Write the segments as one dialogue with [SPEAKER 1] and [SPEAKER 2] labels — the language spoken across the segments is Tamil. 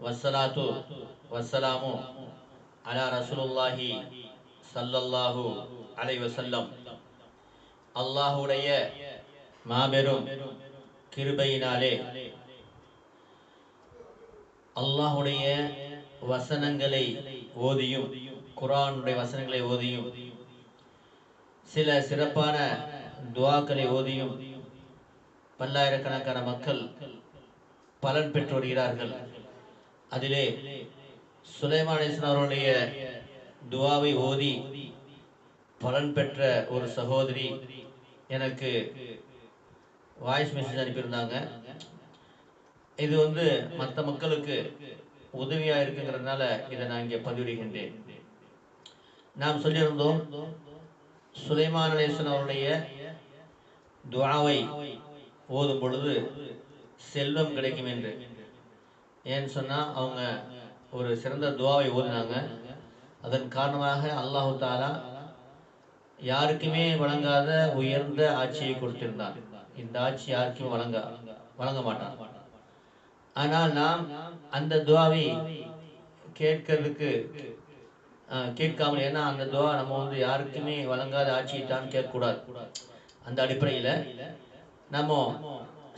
[SPEAKER 1] வஸ்ஸலாத்து வஸ்ஸலாமு அலா ரசூலுல்லாஹி ஸல்லல்லாஹு அலைஹி வஸல்லம் அல்லாஹுடைய மாபெரும் கிருபையினாலே அல்லாஹுடைய வசனங்களை ஓதியும் குரானுடைய வசனங்களை ஓதியும் சில சிறப்பான துவாக்களை ஓதியும் பல்லாயிரக்கணக்கான மக்கள் பலன் பெற்று வருகிறார்கள் அதிலே சுலைமானேசன் அவருடைய துவாவை ஓதி பலன் பெற்ற ஒரு சகோதரி எனக்கு வாய்ஸ் மெசேஜ் அனுப்பியிருந்தாங்க. இது வந்து மற்ற மக்களுக்கு உதவியாக இருக்குங்கிறதுனால இதை நான் இங்கே பதிவிடுகின்றேன். நாம் சொல்லியிருந்தோம் சுலைமான் அலிஸ்லாம் அவருடைய துவாவை ஓதும் பொழுது செல்வம் கிடைக்கும் என்று. ஏன்னு சொன்னால் அவங்க ஒரு சிறந்த துவாவை ஓதினாங்க. அதன் காரணமாக அல்லாஹு தாலா யாருக்குமே வழங்காத உயர்ந்த ஆட்சியை கொடுத்திருந்தான். இந்த ஆட்சி யாருக்கும் வழங்க வழங்க மாட்டான். ஆனால் நாம் அந்த துவாவை கேட்கறதுக்கு கேட்காமல் ஏன்னா அந்த துவா நம்ம வந்து யாருக்குமே வழங்காத ஆட்சியை தான் கேட்கக்கூடாது. அந்த அடிப்படையில் நம்ம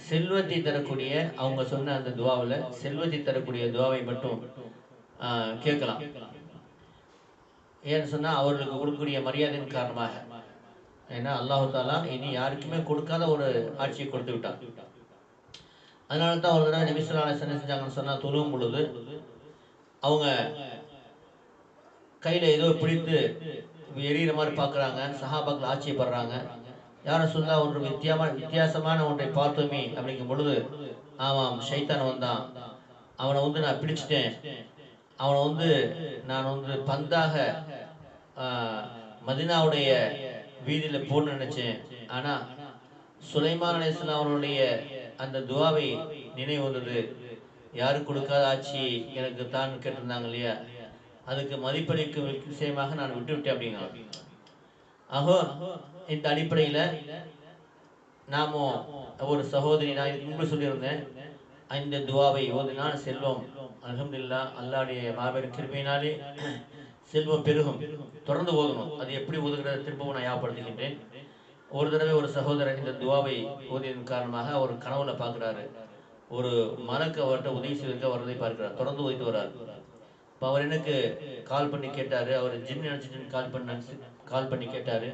[SPEAKER 1] செல்வத்தை தரக்கூடிய அவங்க சொன்ன அந்த துவாவில் செல்வத்தை தரக்கூடிய துவாவை மட்டும் கேட்கலாம். ஏன்னு சொன்னா அவர்களுக்கு கொடுக்கக்கூடிய மரியாதையின் காரணமாக. ஏன்னா அல்லாஹு தாலா இனி யாருக்குமே கொடுக்காத ஒரு ஆட்சியை கொடுத்து விட்டான். அதனால தான் ஒரு தடவை நபிசுல்லா என்ன செஞ்சாங்கன்னு சொன்னா தொழுவும் பொழுது அவங்க கையில ஏதோ பிடித்து எரியிற மாதிரி பார்க்குறாங்க சஹாபாக்கள் ஆச்சரியப்படுறாங்க. யாரும் சொல்லா ஒன்று வித்தியாசமான வித்தியாசமான ஒன்றை பார்த்தோமே அப்படிங்கும் பொழுது ஆமாம் ஷைத்தான் வந்தான். அவனை வந்து நான் பிடிச்சிட்டேன். அவனை வந்து நான் வந்து பந்தாக மதினாவுடைய வீதியில போடணும்னு நினைச்சேன். ஆனா சுலைமான் அலிஸ்லாம் அவனுடைய அந்த துவாவை நினைவு வந்தது. யாரும் கொடுக்காத ஆட்சி எனக்கு தான் கேட்டிருந்தாங்க இல்லையா? அதுக்கு மதிப்பளிக்கும் விஷயமாக நான் விட்டு விட்டேன் அப்படிங்க ஆகோ இந்த அடிப்படையில நாம ஒரு சகோதரி நான் இதுக்கு முன்பு சொல்லியிருந்தேன். இந்த துவாவை ஓதினால் செல்வம். அலமதுல்லா அல்லாடைய மாபெரும் கிருபையினாலே செல்வம் பெருகும். தொடர்ந்து ஓதணும். அது எப்படி ஓதுகிறத திரும்பவும் நான் ஞாபகப்படுத்துகின்றேன். ஒரு தடவை ஒரு சகோதரர் இந்த துவாவை ஓதியதன் காரணமாக அவர் கனவுல பார்க்கிறாரு. ஒரு மரக்கு அவர்கிட்ட உதவி செய்வதற்கு வர்றதை பார்க்கிறார். தொடர்ந்து ஓதித்து வர்றார். இப்போ அவர் எனக்கு கால் பண்ணி கேட்டாரு. அவர் ஜிம் நினைச்சிட்டு கால் பண்ண கால் பண்ணி கேட்டாரு.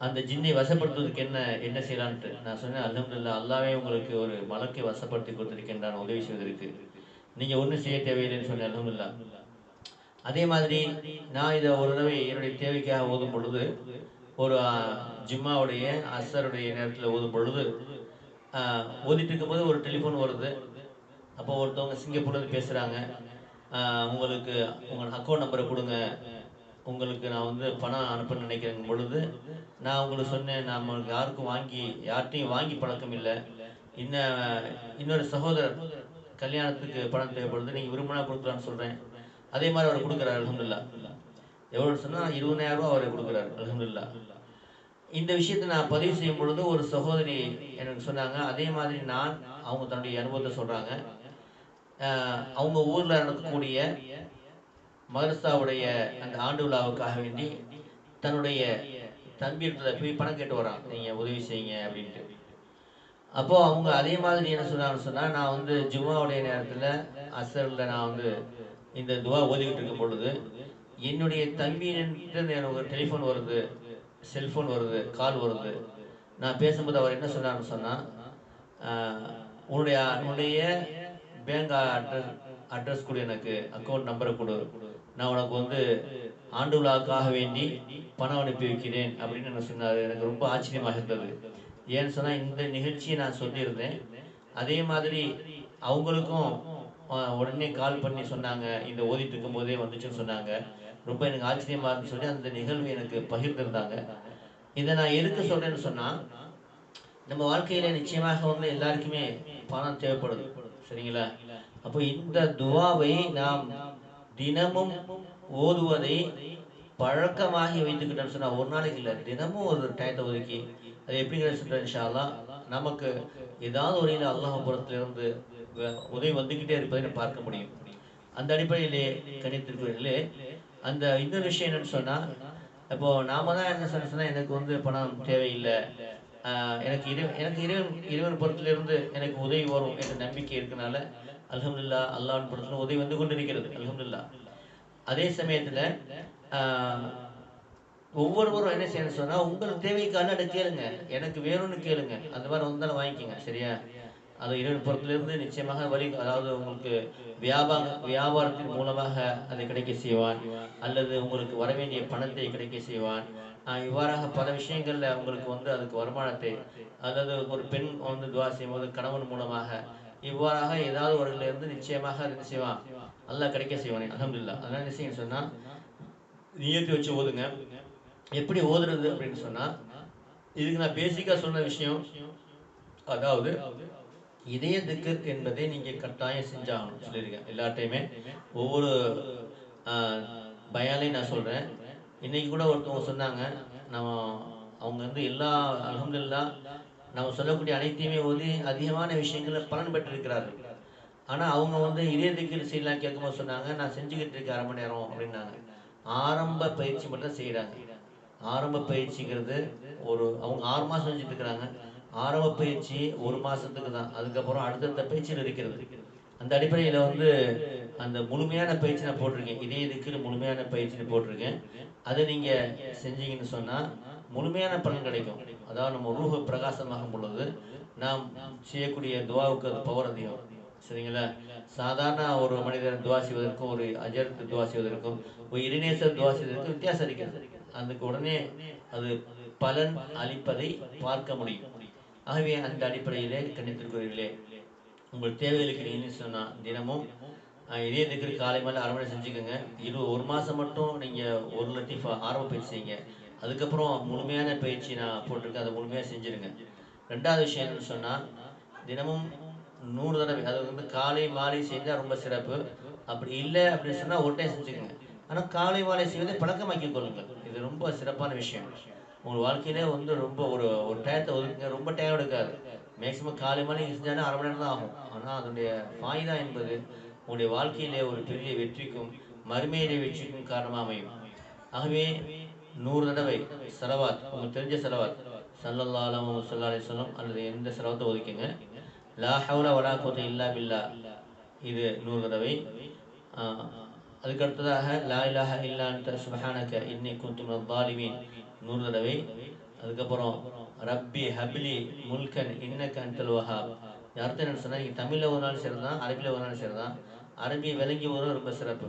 [SPEAKER 1] அந்த ஜின்னை வசப்படுத்துவதற்கு என்ன என்ன செய்யலான்ட்டு நான் சொன்னேன் அல்ஹம்துலில்லாஹ் அல்லாவே உங்களுக்கு ஒரு மலக்கை வசப்படுத்தி கொடுத்துருக்கின்றான் உதவி செய்வதற்கு. நீங்க ஒண்ணும் செய்ய தேவையில்லைன்னு சொன்னேன் அல்ஹம்துலில்லாஹ். அதே மாதிரி நான் இதை ஒரு தடவை என்னுடைய தேவைக்காக ஓதும் பொழுது ஒரு ஜிம்மாவுடைய அசருடைய நேரத்தில் ஓதும் பொழுது ஆஹ், ஓதிட்டு இருக்கும்போது ஒரு டெலிஃபோன் வருது. அப்போ ஒருத்தவங்க சிங்கப்பூர்லேருந்து பேசுகிறாங்க உங்களுக்கு உங்கள் அக்கௌண்ட் நம்பரை கொடுங்க. உங்களுக்கு நான் வந்து பணம் அனுப்ப நினைக்கிறேன் பொழுது நான் உங்களுக்கு சொன்னேன் நம்மளுக்கு யாருக்கும் வாங்கி யார்கிட்டையும் வாங்கி பழக்கம் இல்லை. இன்ன இன்னொரு சகோதரர் கல்யாணத்துக்கு பணம் தேவைப்படுது நீங்கள் விரும்பினா கொடுக்கலான்னு சொல்கிறேன் அதே மாதிரி அவர் கொடுக்குறாரு அல்ஹம்துலில்லாஹ் எவ்வளோ சொன்னால் இருபதாயிரம் ரூபா அவர் கொடுக்குறாரு அல்ஹம்துலில்லாஹ் இந்த விஷயத்தை நான் பதிவு செய்யும் பொழுது ஒரு சகோதரி எனக்கு சொன்னாங்க அதே மாதிரி நான் அவங்க தன்னுடைய அனுபவத்தை சொல்கிறாங்க அவங்க ஊரில் நடக்கக்கூடிய மதரசாவுடைய அந்த ஆண்டு விழாவுக்காக வேண்டி தன்னுடைய தம்பி தம்பியிடத்துல போய் பணம் கேட்டு வரான். நீங்கள் உதவி செய்யுங்க அப்படின்ட்டு. அப்போ அவங்க அதே மாதிரி என்ன சொன்னாங்கன்னு சொன்னால் நான் வந்து ஜும்மாவுடைய நேரத்தில் அசரில் நான் வந்து இந்த துவா ஓதிக்கிட்டு இருக்கும் பொழுது என்னுடைய தம்பியிட்ட எனக்கு ஒரு டெலிஃபோன் வருது செல்ஃபோன் வருது கால் வருது. நான் பேசும்போது அவர் என்ன சொன்னார்னு சொன்னால் உன்னுடைய உன்னுடைய பேங்க் அட்ரஸ் அட்ரஸ் கொடு எனக்கு அக்கௌண்ட் நம்பரை கொடு. நான் உனக்கு வந்து ஆண்டு விழாக்காக வேண்டி பணம் அனுப்பி வைக்கிறேன் அப்படின்னு என்ன சொன்னார். எனக்கு ரொம்ப ஆச்சரியமாக இருந்தது. ஏன்னு சொன்னால் இந்த நிகழ்ச்சியை நான் சொல்லியிருந்தேன். அதே மாதிரி அவங்களுக்கும் உடனே கால் பண்ணி சொன்னாங்க. இந்த ஓதிட்டு இருக்கும் போதே வந்துச்சுன்னு சொன்னாங்க. ரொம்ப எனக்கு ஆச்சரியமா இருந்துச்சு சொல்லி அந்த நிகழ்வு எனக்கு பகிர்ந்திருந்தாங்க. இதை நான் எதுக்கு சொல்றேன்னு சொன்னா நம்ம வாழ்க்கையில நிச்சயமாக வந்து எல்லாருக்குமே பணம் தேவைப்படுது. சரிங்களா? அப்போ இந்த துவாவை நாம் தினமும் ஓதுவதை பழக்கமாகி வைத்துக்கிட்டோம்னு சொன்னா ஒரு நாளைக்கு இல்லை தினமும் ஒரு டயத்தை ஒதுக்கி அது எப்படிங்கிற சொல்றேன் இன்ஷா நமக்கு ஏதாவது ஒரு இல்லை அல்லாஹ் இருந்து உதவி வந்துக்கிட்டே இருப்பதை நம்ம பார்க்க முடியும். அந்த அடிப்படையிலே கணித்திருக்கிறீர்களே அந்த இன்னொரு விஷயம் என்னன்னு சொன்னா இப்போ நாம தான் என்ன சொன்ன சொன்னா எனக்கு வந்து பணம் தேவையில்லை. எனக்கு இரு எனக்கு இறைவன் இறைவன் புறத்திலிருந்து எனக்கு உதவி வரும் என்ற நம்பிக்கை இருக்கனால அலமதுல்லா அல்லாஹ் புறத்துல உதவி வந்து கொண்டிருக்கிறது. அலமதுல்லா அதே சமயத்துல ஒவ்வொருவரும் என்ன செய்யணும் சொன்னா உங்கள் தேவைக்கான அதை கேளுங்க. எனக்கு வேணும்னு கேளுங்க. அந்த மாதிரி வந்தாலும் வாங்கிக்கோங்க. சரியா? அது இறைவன் பொருத்திலிருந்து நிச்சயமாக வழி அதாவது உங்களுக்கு வியாபார வியாபாரத்தின் மூலமாக அதை கிடைக்க செய்வான். அல்லது உங்களுக்கு வர வேண்டிய பணத்தை கிடைக்க செய்வான். இவ்வாறாக பல விஷயங்கள்ல உங்களுக்கு வந்து அதுக்கு வருமானத்தை அதாவது ஒரு பெண் வந்து துவா செய்யும்போது கணவன் மூலமாக இவ்வாறாக ஏதாவது ஒரு இருந்து நிச்சயமாக அது என்ன செய்வான். அல்லாஹ் கிடைக்க செய்வானே அல்ஹம்துலில்லாஹ். அதனால என்ன செய்யணும் சொன்னா நியத்தி வச்சு ஓதுங்க. எப்படி ஓதுறது அப்படின்னு சொன்னா இதுக்கு நான் பேசிக்கா சொன்ன விஷயம் அதாவது இதய திக்கர் என்பதை நீங்க கட்டாயம் செஞ்சாகணும். சொல்லியிருக்கேன். எல்லாட்டையுமே ஒவ்வொரு பயாலையும் நான் சொல்றேன். இன்னைக்கு கூட ஒருத்தவங்க சொன்னாங்க நம்ம அவங்க வந்து எல்லா அல்ஹம்துலில்லாஹ் நம்ம சொல்லக்கூடிய அனைத்தையுமே ஓதி அதிகமான விஷயங்களை பலன் பெற்றிருக்கிறார்கள். ஆனால் அவங்க வந்து இதய திக்கில் செய்யலாம் கேட்கும்போது சொன்னாங்க நான் செஞ்சுக்கிட்டு இருக்கேன் அரை மணி நேரம் அப்படின்னாங்க. ஆரம்ப பயிற்சி மட்டும் செய்கிறாங்க ஆரம்ப பயிற்சிங்கிறது ஒரு அவங்க ஆறு மாதம் செஞ்சுட்டு இருக்கிறாங்க. ஆரம்ப பயிற்சி ஒரு மாதத்துக்கு தான். அதுக்கப்புறம் அடுத்தடுத்த பயிற்சியில் இருக்கிறது. அந்த அடிப்படையில் வந்து அந்த முழுமையான பயிற்சி நான் போட்டிருக்கேன். இதே இதுக்கு முழுமையான பயிற்சின்னு போட்டிருக்கேன். அதை நீங்கள் செஞ்சீங்கன்னு சொன்னால் முழுமையான பலன் கிடைக்கும். அதாவது நம்ம ரூஹ பிரகாசமாகும் பொழுது நாம் செய்யக்கூடிய துவாவுக்கு அது பவர் அதிகம். சரிங்களா? சாதாரண ஒரு மனிதர் துவா செய்வதற்கும் ஒரு அஜர் துவா செய்வதற்கும் ஒரு இறைநேசர் துவா செய்வதற்கும் வித்தியாசம் இருக்கிறது அதுக்கு உடனே அது பலன் அளிப்பதை பார்க்க முடியும். ஆகவே அந்த அடிப்படையிலே கணித்திருக்கிறீர்களே உங்கள் தேவைகளுக்கு நீங்க சொன்னா தினமும் இதே திக்கிற காலை மேலே அரை மணி செஞ்சுக்கோங்க. இது ஒரு மாசம் மட்டும் நீங்க ஒரு லட்டிஃபா ஆரம்ப பயிற்சி செய்யுங்க. அதுக்கப்புறம் முழுமையான பயிற்சி நான் போட்டிருக்கேன். அதை முழுமையாக செஞ்சிருங்க. ரெண்டாவது விஷயம் என்னன்னு சொன்னால் தினமும் நூறு தடவை அது வந்து காலை மாலை செஞ்சால் ரொம்ப சிறப்பு. அப்படி இல்லை அப்படின்னு சொன்னால் ஒரு டைம் செஞ்சுக்கோங்க. ஆனால் காலை மாலை செய்வதை பழக்கமாக்கி கொள்ளுங்கள். இது ரொம்ப சிறப்பான விஷயம். உங்கள் வாழ்க்கையிலே வந்து ரொம்ப ஒரு ஒரு டயத்தை ஒதுக்குங்க. ரொம்ப டயம் எடுக்காது. மேக்ஸிமம் காலை மாலை செஞ்சாலும் அரை மணி நேரம் தான் ஆகும். ஆனால் அதனுடைய ஃபாய்தா என்பது உங்களுடைய வாழ்க்கையிலே ஒரு பெரிய வெற்றிக்கும் மறுமையிலே வெற்றிக்கும் காரணமாக அமையும். ஆகவே நூறு தடவை செலவாத் உங்களுக்கு தெரிஞ்ச செலவாத் சல்லல்லா அலம் சல்லா அலிஸ்லாம் அல்லது எந்த செலவத்தை ஒதுக்குங்க? லா ஹவுல வலா கோத்தை இல்லா பில்லா. இது நூறு தடவை. அதுக்கு அடுத்ததாக லா இலாஹ இல்லா அன்த சுபஹானக இன்னி குந்து மினல் நூறு தடவை. அதுக்கப்புறம் ரப்பி ஹபிலி முல்கன் இன்னக அன்தல் வஹாப். அர்த்தம் என்ன சொன்னால் நீங்கள் தமிழில் ஒரு நாள் சரிதான் அரபியில் ஒரு நாள் சரிதான் அரபி விளங்கி ஒரு ரொம்ப சிறப்பு.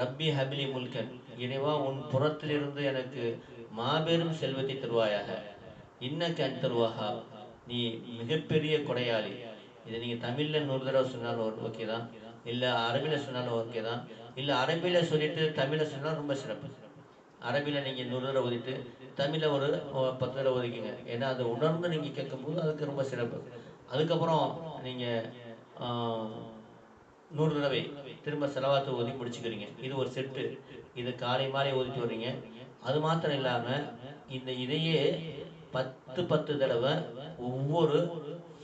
[SPEAKER 1] ரப்பி ஹபிலி முல்கன். இறைவா உன் புறத்திலிருந்து எனக்கு மாபெரும் செல்வத்தை தருவாயாக. இன்னக்கு அன்தல் தருவாகா? நீ மிகப்பெரிய கொடையாளி. இதை நீங்க தமிழ்ல நூறு தடவை சொன்னாலும் ஓகே தான். இல்ல அரபில சொன்னாலும் ஓகே தான். இல்ல அரபில சொல்லிட்டு தமிழை சொன்னாலும் ரொம்ப சிறப்பு. அரபில நீங்க நூறு தடவை ஓதிட்டு தமிழை ஒரு பத்து தடவை ஒதுக்கிங்க. ஏன்னா அதை உணர்ந்து நீங்க கேட்கும்போது அதுக்கு ரொம்ப சிறப்பு. அதுக்கப்புறம் நீங்க ஆஹ், நூறு தடவை திரும்ப செலவாத்தை ஓதி முடிச்சுக்கிறீங்க. இது ஒரு செட்டு. இது காலை மாலை ஓதிட்டு வர்றீங்க. அது மாத்திரம் இல்லாம இந்த இதையே பத்து பத்து தடவை ஒவ்வொரு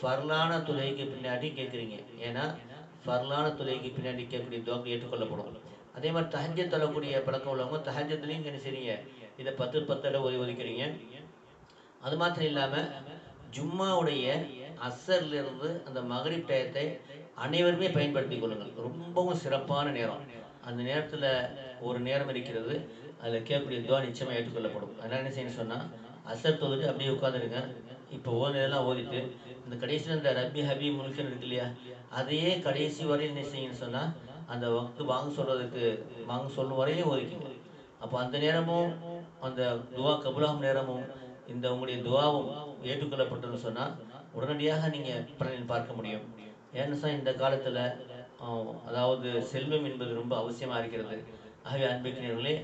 [SPEAKER 1] ஃபர்லான துறைக்கு பின்னாடி கேட்குறீங்க ஏன்னா ஃபர்லான துறைக்கு பின்னாடி கேட்கக்கூடிய துவாக்கு ஏற்றுக்கொள்ளப்படும். அதே மாதிரி தஹஜ்ஜத் தள்ளக்கூடிய பழக்கம் உள்ளவங்க தஹஜத்துலையும் என்ன செய்றீங்க? இதை பத்து பத்து தடவை ஒதி ஒதுக்கிறீங்க. அது மாத்திரம் இல்லாம ஜும்மாவுடைய அசர்ல இருந்து அந்த மகரிப் டயத்தை அனைவருமே பயன்படுத்திக் கொள்ளுங்கள். ரொம்பவும் சிறப்பான நேரம். அந்த நேரத்தில் ஒரு நேரம் இருக்கிறது. அதில் கேட்கக்கூடிய துவா நிச்சயமாக ஏற்றுக்கொள்ளப்படும். அதனால் என்ன செய்யணும் சொன்னால் அசர் தொகுதி அப்படியே உட்காந்துருங்க இப்போ ஓதுனதெல்லாம் ஓதிட்டு இந்த கடைசியில் இந்த ரப்பி ஹபி முழுக்கன் இருக்கு இல்லையா அதையே கடைசி வரையும் என்ன செய்யணும்னு சொன்னால் அந்த வக்து வாங்க சொல்கிறதுக்கு வாங்க சொல்லும் வரையிலையும் ஓதிக்குங்க. அப்போ அந்த நேரமும் அந்த துவா கபுலாகும் நேரமும் இந்த உங்களுடைய துவாவும் ஏற்றுக்கொள்ளப்பட்டதுன்னு சொன்னால் உடனடியாக நீங்கள் பலனில் பார்க்க முடியும். ஏன்னு சொன்னா இந்த காலத்துல அதாவது செல்வம் என்பது ரொம்ப அவசியமா இருக்கிறது. ஆகவே அன்பிக்கினர்களே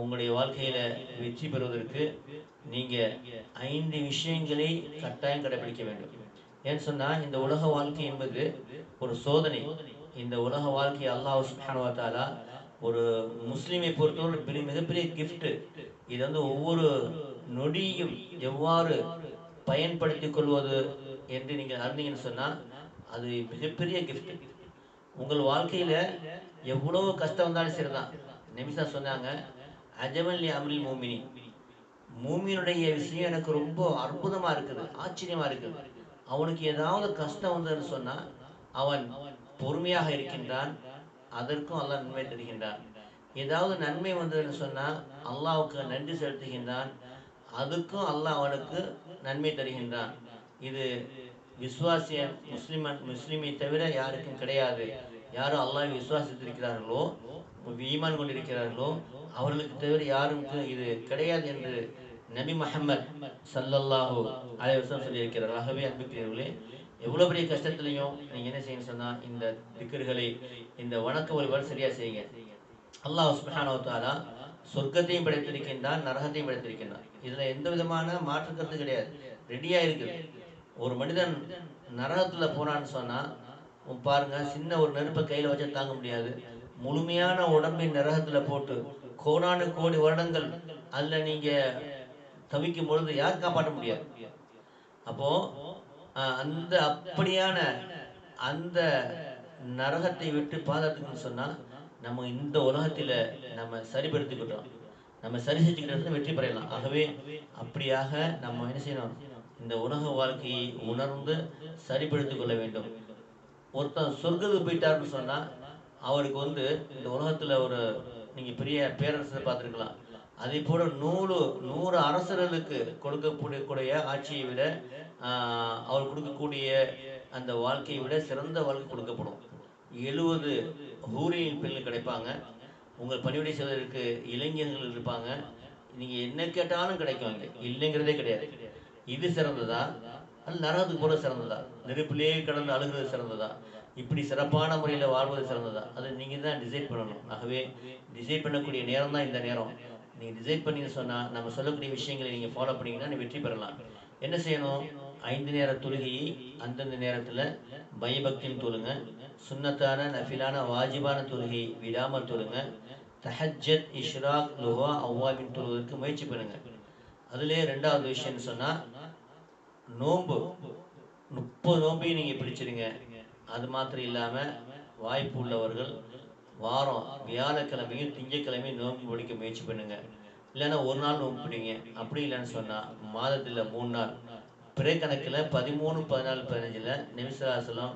[SPEAKER 1] உங்களுடைய வாழ்க்கையில வெற்றி பெறுவதற்கு நீங்க ஐந்து விஷயங்களை கட்டாயம் கடைபிடிக்க வேண்டும். ஏன்னு சொன்னா இந்த உலக வாழ்க்கை என்பது ஒரு சோதனை. இந்த உலக வாழ்க்கை அல்லாஹ் சுப்ஹானஹு ஒரு முஸ்லிமை பொறுத்தவரை பெரிய மிகப்பெரிய கிஃப்ட் இது வந்து ஒவ்வொரு நொடியும் எவ்வாறு பயன்படுத்திக் கொள்வது என்று நீங்கள் அறிந்தீங்கன்னு சொன்னா அது மிகப்பெரிய கிஃப்ட் உங்கள் வாழ்க்கையில எவ்வளவு கஷ்டம் வந்தாலும் சரிதான். நெமிசா சொன்னாங்க அஜமல்லி அம்ரில் மூமினி மூமியினுடைய விஷயம் எனக்கு ரொம்ப அற்புதமா இருக்குது ஆச்சரியமா இருக்குது. அவனுக்கு ஏதாவது கஷ்டம் வந்ததுன்னு சொன்னா அவன் பொறுமையாக இருக்கின்றான் அதற்கும் அல்லாஹ் நன்மை தருகின்றான். ஏதாவது நன்மை வந்ததுன்னு சொன்னா அல்லாவுக்கு நன்றி செலுத்துகின்றான் அதுக்கும் அல்லாஹ் அவனுக்கு நன்மை தருகின்றான். இது விசுவாசிய முஸ்லிமன் முஸ்லிமை தவிர யாருக்கும் கிடையாது. யாரும் அல்லாஹ் விசுவாசித்திருக்கிறார்களோ ஈமான் கொண்டிருக்கிறார்களோ அவர்களுக்கு தவிர யாருக்கும் இது கிடையாது என்று நபி முஹம்மத் சல்லல்லாஹு அலைஹி சொல்லியிருக்கிறார். ஆகவே அன்புக்கிறீர்களே எவ்வளோ பெரிய கஷ்டத்துலையும் நீங்கள் என்ன செய்யணும் சொன்னால் இந்த திக்கர்களை இந்த வணக்க வழிபாடு சரியாக செய்யுங்க. அல்லாஹ் சுப்ஹானஹு சொர்க்கத்தையும் படைத்திருக்கின்றான் நரகத்தையும் படைத்திருக்கின்றான். இதில் எந்த விதமான மாற்றுக்கிறது கிடையாது. ரெடியாக இருக்குது. ஒரு மனிதன் நரகத்துல போனான்னு சொன்னா பாருங்க சின்ன ஒரு நெருப்பை கையில வச்சு தாங்க முடியாது. முழுமையான உடம்பை நரகத்துல போட்டு கோடானு கோடி வருடங்கள் அதுல நீங்க தவிக்கும் பொழுது யார் காப்பாற்ற முடியாது? அப்போ அந்த அப்படியான அந்த நரகத்தை விட்டு பாதுகாத்துக்கணும்னு சொன்னா நம்ம இந்த உலகத்துல நம்ம சரிபடுத்திக்கிட்டோம் நம்ம சரி செஞ்சுக்கிட்டு வெற்றி பெறலாம். ஆகவே அப்படியாக நம்ம என்ன செய்யணும்? இந்த உலக வாழ்க்கையை உணர்ந்து சரிப்படுத்திக் கொள்ள வேண்டும். ஒருத்தன் சொர்க்கத்துக்கு போயிட்டாருன்னு சொன்னா அவருக்கு வந்து இந்த உலகத்துல ஒரு நீங்க பெரிய பேரரசரை பார்த்துருக்கலாம். அதே போல நூறு நூறு அரசர்களுக்கு கொடுக்கக்கூடிய கூடிய ஆட்சியை விட அவர் கொடுக்கக்கூடிய அந்த வாழ்க்கையை விட சிறந்த வாழ்க்கை கொடுக்கப்படும். எழுபது ஹூரியின் பெண்கள் கிடைப்பாங்க. உங்கள் பணிவிடை செய்வதற்கு இளைஞர்கள் இருப்பாங்க. நீங்க என்ன கேட்டாலும் கிடைக்கும் அங்கே. இல்லைங்கிறதே கிடையாது. இது சிறந்ததா? அது நரகத்துக்கு போல சிறந்ததா? நெருப்பிலேயே கடந்து அழுகிறது சிறந்ததா? இப்படி சிறப்பான முறையில் வாழ்வது சிறந்ததா? அதை நீங்கள் தான் டிசைட் பண்ணணும். ஆகவே டிசைட் பண்ணக்கூடிய நேரம் தான் இந்த நேரம். நீங்கள் டிசைட் பண்ணீங்கன்னு சொன்னால் நம்ம சொல்லக்கூடிய விஷயங்களை நீங்கள் ஃபாலோ பண்ணிங்கன்னா நீ வெற்றி பெறலாம். என்ன செய்யணும்? ஐந்து நேர தொழுகையை அந்தந்த நேரத்தில் பயபக்தின்னு தொழுங்க. சுண்ணத்தான நஃபிலான வாஜிபான தொழுகையை விடாமல் தொழுங்க. தஹஜ்ஜத் இஷ்ராக் லுஹா அவ்வாவின் தொழுவதற்கு முயற்சி பண்ணுங்கள் அதுலேயே ரெண்டாவது விஷயம்னு சொன்னால் நோன்பு. முப்பது நோம்பையும் நீங்க பிடிச்சிருங்க. அது மாத்திரம் இல்லாம வாய்ப்பு உள்ளவர்கள் வாரம் வியாழக்கிழமையும் திங்கக்கிழமையும் நோன்பு பிடிக்க முயற்சி பண்ணுங்க. இல்லைன்னா ஒரு நாள் நோன்பு பிடிங்க. அப்படி இல்லைன்னு சொன்னா மாதத்தில் மூணு நாள். பிறை கணக்கில் பதிமூணு பதினாலு பதினஞ்சில் நிமிஷராசலம்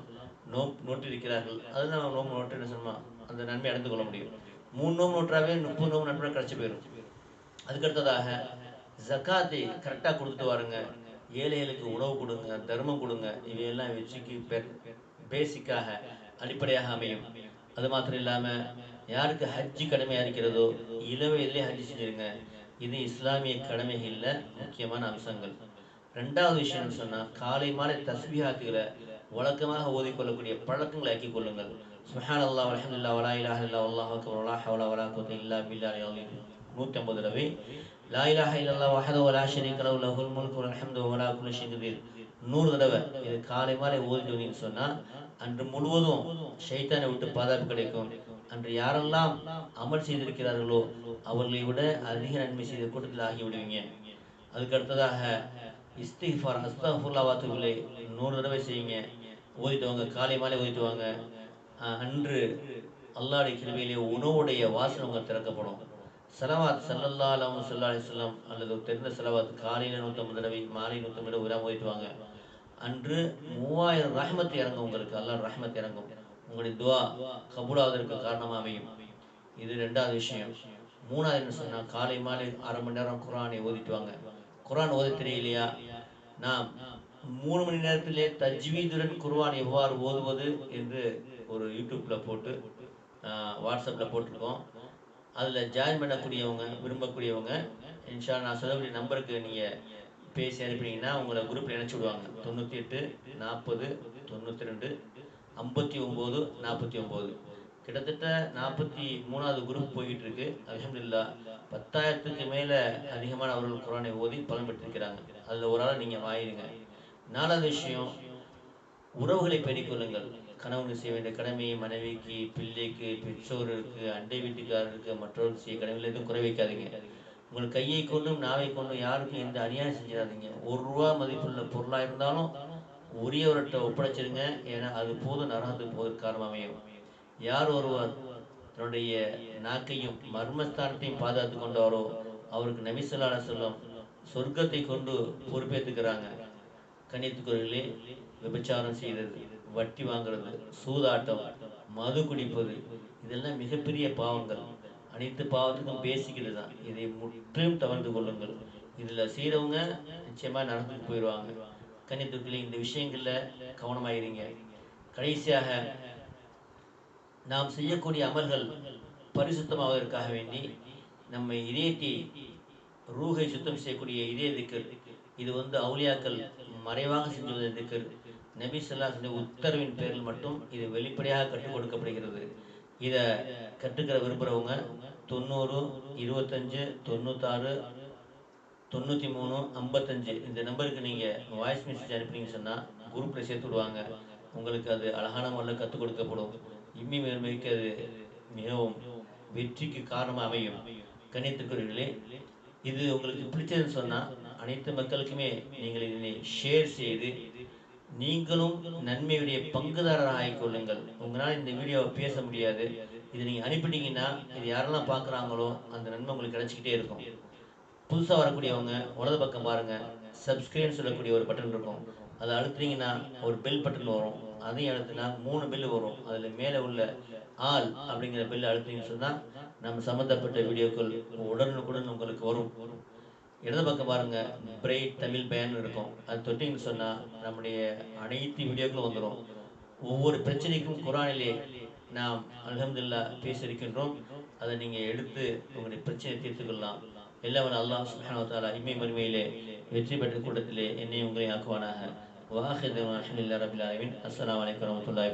[SPEAKER 1] நோம்பு நோட்டிருக்கிறார்கள் அது நம்ம நோம்பு நோட்டு என்ன சொன்னோம் அந்த நன்மை அடைந்து கொள்ள முடியும். மூணு நோம்பு நோட்டாவே முப்பது நோம்பு நன்மை கிடச்சி போயிடும் அதுக்கடுத்ததாக ஜக்காத்தை கரெக்டாக கொடுத்துட்டு வாருங்க. ஏழைகளுக்கு உணவு கொடுங்க தர்மம் கொடுங்க இவையெல்லாம் வெற்றிக்கு பேசிக்காக அடிப்படையாக அமையும். அது மாத்திரம் இல்லாமல் யாருக்கு ஹஜ்ஜி கடமையாக இருக்கிறதோ இளவையிலே ஹஜ்ஜி செஞ்சிருங்க. இது இஸ்லாமிய கடமைகளில் முக்கியமான அம்சங்கள். ரெண்டாவது விஷயம்னு சொன்னால் காலை மாலை தஸ்பிஹாத்துகளை வழக்கமாக ஓதிக்கொள்ளக்கூடிய பழக்கங்களை ஆக்கிக் கொள்ளுங்கள். சுஹான் அல்லாஹ் அலமதுல்லா வலா இலாஹ் இல்லா அல்லாஹ் வலா ஹவலா வலா குவத்த இல்லா பில்லாஹி அலீம் நூற்றி ஐம்பது தடவை லாயிலாக இலாஹ இல்லல்லா வஹத வலா ஷரீக லஹு லஹுல் முல்கு வல் ஹம்து வலா குல்லி ஷைஇன் கதீர் நூறு தடவை இது காலை மாலை ஓதி வந்தீங்கன்னு சொன்னா அன்று முழுவதும் ஷைத்தானை விட்டு பாதுகாப்பு கிடைக்கும். அன்று யாரெல்லாம் அமல் செய்திருக்கிறார்களோ அவர்களை விட அதிக நன்மை செய்த கூட்டத்தில் ஆகி விடுவீங்க. அதுக்கு அடுத்ததாக இஸ்திஃபார் அஸ்தஃபுல்லா வாத்துகளை நூறு தடவை செய்யுங்க. ஓதிட்டு காலை மாலை ஓதிட்டு அன்று அல்லாடி கிருமையிலே உணவுடைய வாசனை உங்கள் திறக்கப்படும். செலவாத் சல்லல்லா அலஹு சொல்லா அலிஸ்லாம் அல்லது தெரிந்த செலவாத் காலையில் நூற்றம்பது தடவை மாலை நூற்றம்பது தடவை விழா ஓதிட்டு அன்று மூவாயிரம் ரஹமத் இறங்கும் உங்களுக்கு. அல்லாஹ் ரஹமத் இறங்கும். உங்களுடைய துவா கபூலாவதற்கு காரணமாக அமையும். இது ரெண்டாவது விஷயம். மூணாவது என்ன சொன்னால் காலை மாலை அரை மணி நேரம் குரானை ஓதிட்டு வாங்க. குரான் ஓத தெரியலையா? நாம் மூணு மணி நேரத்திலே தஜ்வீதுடன் குர்வான் எவ்வாறு ஓதுவது என்று ஒரு யூடியூப்ல போட்டு வாட்ஸ்அப்பில் போட்டிருக்கோம். அதில் ஜாயின் பண்ணக்கூடியவங்க விரும்பக்கூடியவங்க இன்ஷா நான் சொல்லக்கூடிய நம்பருக்கு நீங்கள் பேசி அனுப்பினீங்கன்னா உங்களை குரூப்பில் இணைச்சி விடுவாங்க தொண்ணூற்றி எட்டு நாற்பது தொண்ணூற்றி ரெண்டு ஐம்பத்தி ஒம்பது நாற்பத்தி ஒம்பது கிட்டத்தட்ட நாற்பத்தி மூணாவது குரூப் போய்கிட்டு இருக்கு. அலமதுல்லா பத்தாயிரத்துக்கு மேலே அதிகமான அவர்கள் குரானை ஓதி பலன் பெற்றிருக்கிறாங்க. அதில் ஒரு ஆள் நீங்கள் வாயிருங்க நாலாவது விஷயம் உறவுகளை பெருக்கொள்ளுங்கள் கணவனுக்கு செய்ய வேண்டிய கடமையை மனைவிக்கு பிள்ளைக்கு பெற்றோருக்கு அண்டை வீட்டுக்காரருக்கு மற்றவருக்கு செய்ய கடமையில் எதுவும் குறை வைக்காதீங்க. உங்கள் கையை கொண்டும் நாவை கொண்டும் யாருக்கும் எந்த அநியாயம் செஞ்சிடாதீங்க. ஒரு ரூபா மதிப்புள்ள பொருளாக இருந்தாலும் உரியவர்கிட்ட ஒப்படைச்சிருங்க. ஏன்னா அது போதும் நரகத்துக்கு போவதற்கு காரணம் அமையும். யார் ஒருவர் தன்னுடைய நாக்கையும் மர்மஸ்தானத்தையும் பாதுகாத்து கொண்டாரோ அவருக்கு நபிசல்லான சொல்லும் சொர்க்கத்தை கொண்டு பொறுப்பேற்றுக்கிறாங்க. கன்னித்துக்குறைகளே விபச்சாரம் செய்தது வட்டி வாங்குறது சூதாட்டம் மது குடிப்பது இதெல்லாம் மிகப்பெரிய பாவங்கள். அனைத்து பாவத்துக்கும் பேசிக்கிறது தான் இதை முற்றிலும் தவிர்த்து கொள்ளுங்கள். இதில் செய்கிறவங்க நிச்சயமாக நடந்துட்டு போயிடுவாங்க கன்னித்துக்குள்ளே இந்த விஷயங்களில் கவனமாயிருங்க. கடைசியாக நாம் செய்யக்கூடிய அமல்கள் பரிசுத்தமாவதற்காக வேண்டி நம்ம இதயத்தை ரூகை சுத்தம் செய்யக்கூடிய இதய திக்கர் இது வந்து அவுளியாக்கள் மறைவாக செஞ்சுவதை திக்கர். நபி சொல்லா உத்தரவின் பேரில் மட்டும் இது வெளிப்படையாக கற்றுக் கொடுக்கப்படுகிறது. இதை கற்றுக்கிற விரும்புகிறவங்க தொண்ணூறு இருபத்தஞ்சு தொண்ணூத்தாறு தொண்ணூற்றி மூணு ஐம்பத்தஞ்சு இந்த நம்பருக்கு நீங்கள் வாய்ஸ் மெசேஜ் அனுப்புனீங்கன்னு சொன்னால் குரூப்பில் சேர்த்து விடுவாங்க. உங்களுக்கு அது அழகான முறையில் கற்றுக் கொடுக்கப்படும். இம்மி மேன்மைக்கு அது மிகவும் வெற்றிக்கு காரணமாக அமையும். கணித்துக்குரியர்களே இது உங்களுக்கு பிடிச்சதுன்னு சொன்னால் அனைத்து மக்களுக்குமே நீங்கள் இதனை ஷேர் செய்து நீங்களும் நன்மையுடைய பங்குதாரராக ஆகிக்கொள்ளுங்கள் உங்களால் இந்த வீடியோவை பேச முடியாது. இதை நீங்கள் அனுப்பிட்டீங்கன்னா இது யாரெல்லாம் பார்க்குறாங்களோ அந்த நன்மை உங்களுக்கு கிடைச்சிக்கிட்டே இருக்கும். புதுசாக வரக்கூடியவங்க வலது பக்கம் பாருங்கள் சப்ஸ்கிரைப் சொல்லக்கூடிய ஒரு பட்டன் இருக்கும். அதை அழுத்துனீங்கன்னா ஒரு பெல் பட்டன் வரும். அதையும் அழுத்தினா மூணு பெல் வரும். அதில் மேலே உள்ள ஆல் அப்படிங்கிற பெல் அழுத்தினீங்கன்னு சொன்னால் நம்ம சம்மந்தப்பட்ட வீடியோக்கள் உடனுக்குடன் உங்களுக்கு வரும். இடது பக்கம் பாருங்க பிரைட் தமிழ் பயன் இருக்கும். அது தொட்டிங்கன்னு சொன்னால் நம்முடைய அனைத்து வீடியோக்களும் வந்துடும் ஒவ்வொரு பிரச்சனைக்கும் குரானிலே நாம் அலமதுல்லா பேசியிருக்கின்றோம். அதை நீங்கள் எடுத்து உங்களுடைய பிரச்சனையை தீர்த்துக்கொள்ளலாம். எல்லாம் அல்லாஹ் சுப்ஹானஹு வ இம்மை மறுமையிலே வெற்றி பெற்ற கூட்டத்திலே என்னை உங்களை ஆக்குவானாக. வாஹிது ரபில் ஆலமின். அஸ்ஸலாமு அலைக்கும் வரஹ்மத்துல்லாஹி